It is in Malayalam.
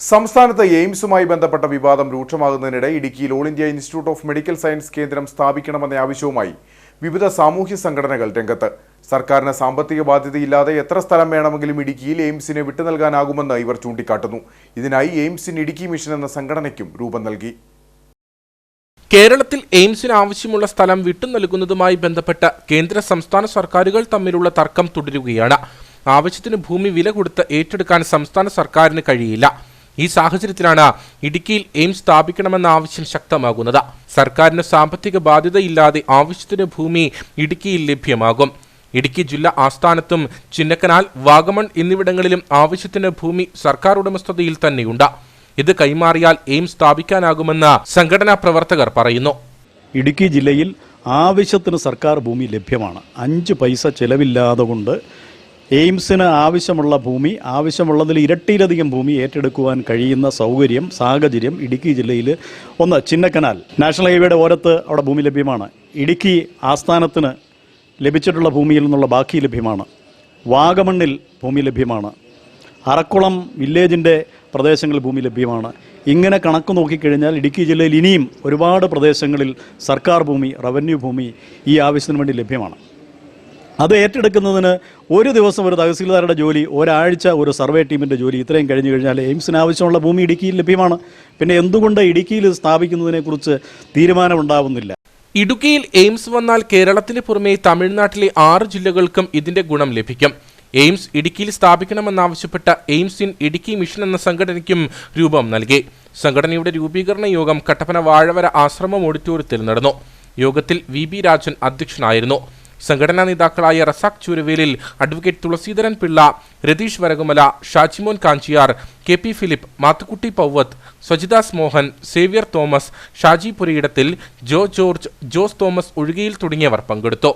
സംസ്ഥാനത്ത് എയിംസുമായി ബന്ധപ്പെട്ട വിവാദം രൂക്ഷമാകുന്നതിനിടെ ഇടുക്കിയിൽ all India institute of medical science കേന്ദ്രം സ്ഥാപിക്കണമെന്ന ആവശ്യവുമായി വിവിധ സാമൂഹ്യ സംഘടനകൾ രംഗത്ത്. സർക്കാരിന് സാമ്പത്തിക ബാധ്യതയില്ലാതെ എത്ര സ്ഥലം വേണമെങ്കിലും ഇടുക്കിയിൽ എയിംസിന് വിട്ടു നൽകാനാകുമെന്ന് ഇവർ ചൂണ്ടിക്കാട്ടുന്നു. ഇതിനായി എയിംസിന് ഇടുക്കി മിഷൻ എന്ന സംഘടനയ്ക്കും രൂപം നൽകി. കേരളത്തിൽ എയിംസിന് ആവശ്യമുള്ള സ്ഥലം വിട്ടു നൽകുന്നതുമായി ബന്ധപ്പെട്ട കേന്ദ്ര സംസ്ഥാന സർക്കാരുകൾ തമ്മിലുള്ള തർക്കം തുടരുകയാണ്. ആവശ്യത്തിന് ഭൂമി വില കൊടുത്ത് ഏറ്റെടുക്കാൻ സംസ്ഥാന സർക്കാരിന് കഴിയില്ല. ഈ സാഹചര്യത്തിലാണ് ഇടുക്കിയിൽ എയിംസ് സ്ഥാപിക്കണമെന്ന ആവശ്യം ശക്തമാകുന്നത്. സർക്കാരിന് സാമ്പത്തിക ബാധ്യതയില്ലാതെ ആവശ്യത്തിന് ഭൂമി ഇടുക്കിയിൽ ലഭ്യമാകും. ഇടുക്കി ജില്ലാ ആസ്ഥാനത്തും ചിന്നക്കനാൽ വാഗമൺ എന്നിവിടങ്ങളിലും ആവശ്യത്തിന് ഭൂമി സർക്കാർ ഉടമസ്ഥതയിൽ തന്നെയുണ്ട്. ഇത് കൈമാറിയാൽ എയിംസ് സ്ഥാപിക്കാനാകുമെന്ന് സംഘടനാ പ്രവർത്തകർ പറയുന്നു. ഇടുക്കി ജില്ലയിൽ ആവശ്യത്തിന് സർക്കാർ ഭൂമി ലഭ്യമാണ്. അഞ്ച് പൈസ ചെലവില്ലാതെ കൊണ്ട് എയിംസിന് ആവശ്യമുള്ള ഭൂമി ആവശ്യമുള്ളതിൽ ഇരട്ടിയിലധികം ഭൂമി ഏറ്റെടുക്കുവാൻ കഴിയുന്ന സൗകര്യം സാഹചര്യം ഇടുക്കി ജില്ലയിൽ ഒന്ന് ചിന്നക്കനാൽ. നാഷണൽ ഹൈവേയുടെ ഓരത്ത് അവിടെ ഭൂമി ലഭ്യമാണ്. ഇടുക്കി ആസ്ഥാനത്തിന് ലഭിച്ചിട്ടുള്ള ഭൂമിയിൽ നിന്നുള്ള ബാക്കി ലഭ്യമാണ്. വാഗമണ്ണിൽ ഭൂമി ലഭ്യമാണ്. അറക്കുളം വില്ലേജിന്റെ പ്രദേശങ്ങളിൽ ഭൂമി ലഭ്യമാണ്. ഇങ്ങനെ കണക്ക് നോക്കിക്കഴിഞ്ഞാൽ ഇടുക്കി ജില്ലയിൽ ഇനിയും ഒരുപാട് പ്രദേശങ്ങളിൽ സർക്കാർ ഭൂമി റവന്യൂ ഭൂമി ഈ ആവശ്യത്തിന് വേണ്ടി ലഭ്യമാണ്. അത് ഏറ്റെടുക്കുന്നതിന് ഒരു ദിവസം ഒരു തഹസീൽദാരുടെ ജോലി ഒരാഴ്ച ഒരു സർവേ ടീമിന്റെ ജോലി ഇത്രയും കഴിഞ്ഞു കഴിഞ്ഞാൽ എയിംസിന് ആവശ്യമുള്ള ഭൂമി ഇടുക്കിയിൽ ലഭ്യമാണ്. പിന്നെ എന്തുകൊണ്ട് ഇടുക്കിയിൽ സ്ഥാപിക്കുന്നതിനെക്കുറിച്ച് തീരുമാനമുണ്ടാവുന്നില്ല? ഇടുക്കിയിൽ എയിംസ് വന്നാൽ കേരളത്തിന് പുറമെ തമിഴ്നാട്ടിലെ ആറ് ജില്ലകൾക്കും ഇതിന്റെ ഗുണം ലഭിക്കും. എയിംസ് ഇടുക്കിയിൽ സ്ഥാപിക്കണമെന്നാവശ്യപ്പെട്ട എയിംസ് ഇൻ ഇടുക്കി മിഷൻ എന്ന സംഘടനയ്ക്കും രൂപം നൽകി. സംഘടനയുടെ രൂപീകരണ യോഗം കട്ടപ്പന വാഴവര ആശ്രമം ഓഡിറ്റോറിയത്തിൽ നടന്നു. യോഗത്തിൽ വി ബി രാജൻ അധ്യക്ഷനായിരുന്നു. സംഘടനാ നേതാക്കളായ Razak Chooravelil advocate Thulaseedharan Pillai Ratheesh Varakumala Shajimon Kanchiyar K P Philip Mathukutty Pauvath Sajidas Mohan Xavier Thomas Shaji പുരയിടത്തിൽ ജോ ജോർജ് ജോസ് തോമസ് ഒഴികയിൽ തുടങ്ങിയവർ പങ്കെടുത്തു.